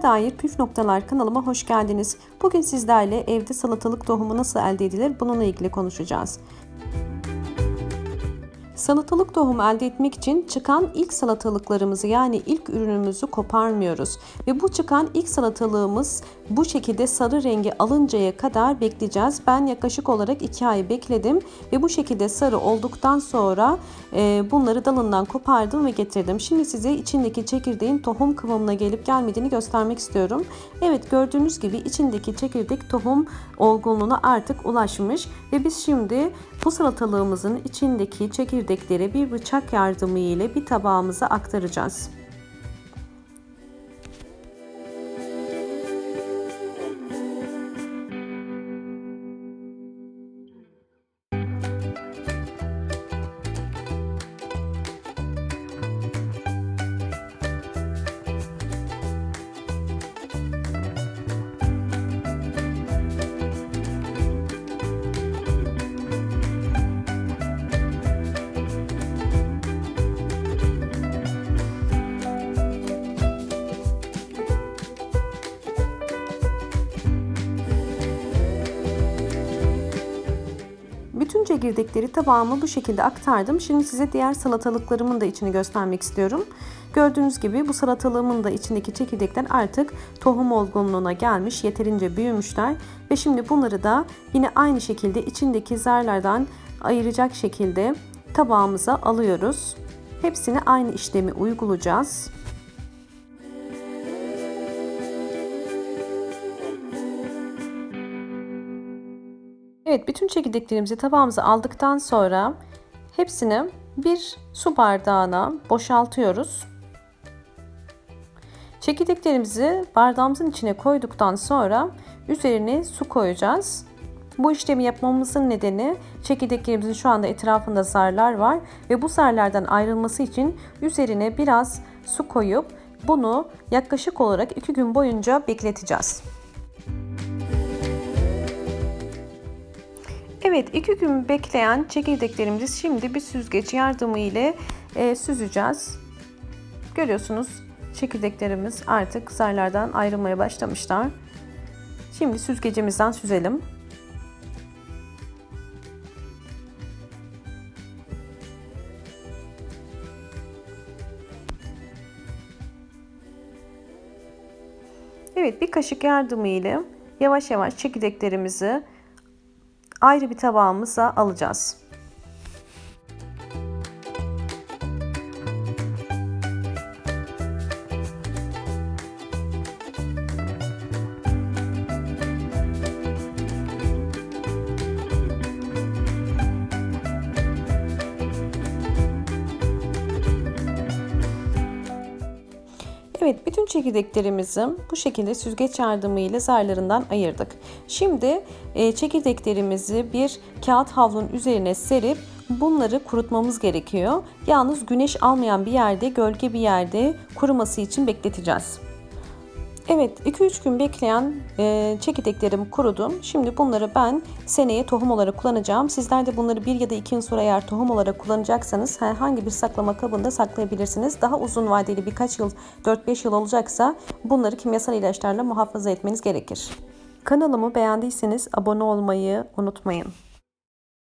Tohumlara dair püf noktalar kanalıma hoş geldiniz. Bugün sizlerle evde salatalık tohumu nasıl elde edilir bununla ilgili konuşacağız. Salatalık tohumu elde etmek için çıkan ilk salatalıklarımızı yani ilk ürünümüzü koparmıyoruz. Ve bu çıkan ilk salatalığımız bu şekilde sarı rengi alıncaya kadar bekleyeceğiz. Ben yaklaşık olarak 2 ay bekledim ve bu şekilde sarı olduktan sonra e, bunları dalından kopardım ve getirdim. Şimdi size içindeki çekirdeğin tohum kıvamına gelip gelmediğini göstermek istiyorum. Evet gördüğünüz gibi içindeki çekirdek tohum olgunluğuna artık ulaşmış ve biz şimdi bu salatalığımızın içindeki çekirdekleri bir bıçak yardımı ile bir tabağımıza aktaracağız. Çekirdekleri tabağıma bu şekilde aktardım. Şimdi size diğer salatalıklarımın da içini göstermek istiyorum. Gördüğünüz gibi bu salatalığımın da içindeki çekirdekler artık tohum olgunluğuna gelmiş, yeterince büyümüşler. Ve şimdi bunları da yine aynı şekilde içindeki zarlardan ayıracak şekilde tabağımıza alıyoruz. Hepsini aynı işlemi uygulayacağız. Evet bütün çekirdeklerimizi tabağımıza aldıktan sonra hepsini bir su bardağına boşaltıyoruz. Çekirdeklerimizi bardağımızın içine koyduktan sonra üzerine su koyacağız. Bu işlemi yapmamızın nedeni çekirdeklerimizin şu anda etrafında zarlar var ve bu zarlardan ayrılması için üzerine biraz su koyup bunu yaklaşık olarak 2 gün boyunca bekleteceğiz. Evet iki gün bekleyen çekirdeklerimizi şimdi bir süzgeç yardımı ile e, süzeceğiz. Görüyorsunuz çekirdeklerimiz artık zarlardan ayrılmaya başlamışlar. Şimdi süzgecimizden süzelim. Evet bir kaşık yardımı ile yavaş yavaş çekirdeklerimizi ayrı bir tabağımıza alacağız. Evet bütün çekirdeklerimizi bu şekilde süzgeç yardımıyla zarlarından ayırdık. Şimdi e, çekirdeklerimizi bir kağıt havlunun üzerine serip bunları kurutmamız gerekiyor. Yalnız güneş almayan bir yerde, gölge bir yerde kuruması için bekleteceğiz. Evet 2-3 gün bekleyen e, çekirdeklerim kurudu. Şimdi bunları ben seneye tohum olarak kullanacağım. Sizler de bunları bir ya da iki yıl sonra eğer tohum olarak kullanacaksanız herhangi bir saklama kabında saklayabilirsiniz. Daha uzun vadeli birkaç yıl 4-5 yıl olacaksa bunları kimyasal ilaçlarla muhafaza etmeniz gerekir. Kanalımı beğendiyseniz abone olmayı unutmayın.